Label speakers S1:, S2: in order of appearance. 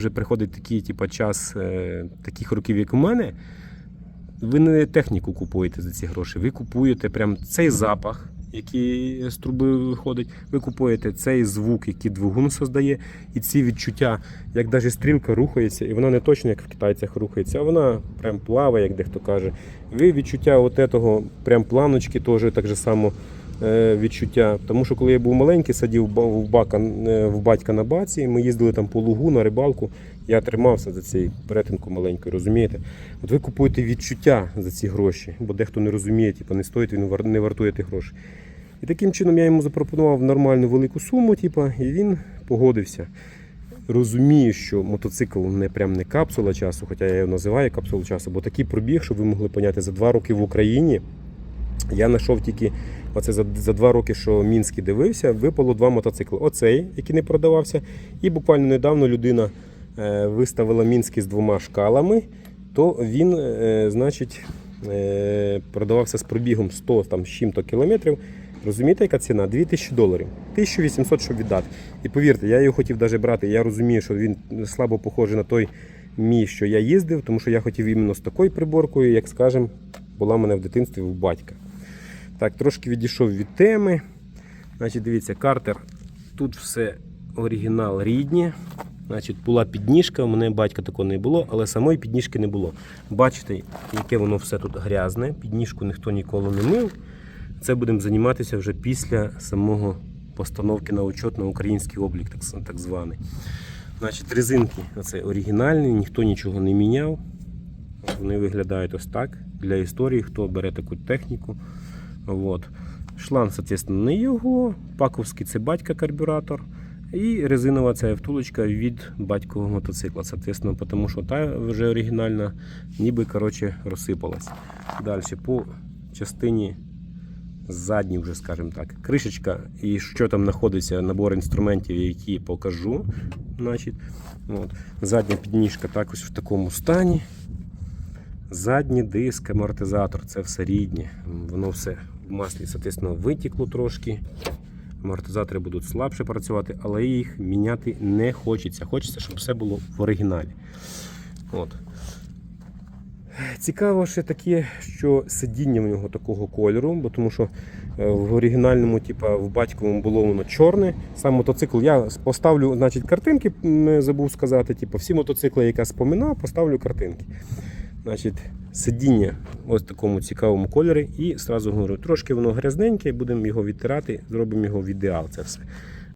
S1: Вже приходить такий типу, час е, таких років, як у мене. Ви не техніку купуєте за ці гроші. Ви купуєте прям цей запах, який з труби виходить. Ви купуєте цей звук, який двигун создає, і ці відчуття, як навіть стрілка рухається, і вона не точно як в китайцях рухається, а вона прям плаває, як дехто каже. Ви відчуття от этого, прям планочки теж так же само відчуття. Тому що коли я був маленький, сидів в бака, е, в батька на баці, ми їздили там по лугу на рибалку. Я тримався за цей перетинку маленькою, розумієте? От ви купуєте відчуття за ці гроші, бо дехто не розуміє, типу, не стоїть, він не вартує тих грошей. І таким чином я йому запропонував нормальну велику суму, типу, і він погодився. Розумію, що мотоцикл не прям не капсула часу, хоча я його називаю капсулу часу, бо такий пробіг, щоб ви могли поняти, за два роки в Україні я знайшов тільки оце за, за два роки, що Мінський дивився, випало два мотоцикли. Оцей, який не продавався, і буквально недавно людина е, виставила Мінський з двома шкалами, то він, е, значить, е, продавався з пробігом 100 там, з чим-то кілометрів. Розумієте, яка ціна? 2000 доларів. 1800, щоб віддати. І повірте, я його хотів навіть брати. Я розумію, що він слабо похожий на той мій, що я їздив, тому що я хотів іменно з такою приборкою, як скажем, була в мене в дитинстві у батька. Так, трошки відійшов від теми. Значить, дивіться, картер. Тут все оригінал рідні. Значить, була підніжка, у мене батька такого не було, але самої підніжки не було. Бачите, яке воно все тут грязне. Підніжку ніхто ніколи не мив. Це будемо займатися вже після самого постановки на учет на український облік, так, так званий. Значить, резинки оце оригінальні, ніхто нічого не міняв. Вони виглядають ось так. Для історії, хто бере таку техніку. От. Шланг, соответственно, не його. Паковський це батька карбюратор. І резинова ця втулочка від батькового мотоцикла. Соответственно, тому що та вже оригінальна, ніби коротше, розсипалась. Далі по частині задній, вже скажімо так, кришечка і що там знаходиться, набор інструментів, які покажу. Значить, от. Задня підніжка також в такому стані. Задній диск, амортизатор це все рідне. Воно все маслі, соответственно, витікло трошки. Амортизатори будуть слабше працювати, але їх міняти не хочеться. Хочеться, щоб все було в оригіналі. От. Цікаво ще таке, що сидіння в нього такого кольору, бо тому що е, в оригінальному, типа в батьковому було воно чорне. Сам мотоцикл я поставлю, значить, картинки, м, забув сказати. Типу, всі мотоцикли, які я споминав, поставлю картинки. Значить, сидіння ось в такому цікавому кольорі. І одразу говорю, трошки воно грязненьке, будемо його відтирати, зробимо його в ідеал. Це все.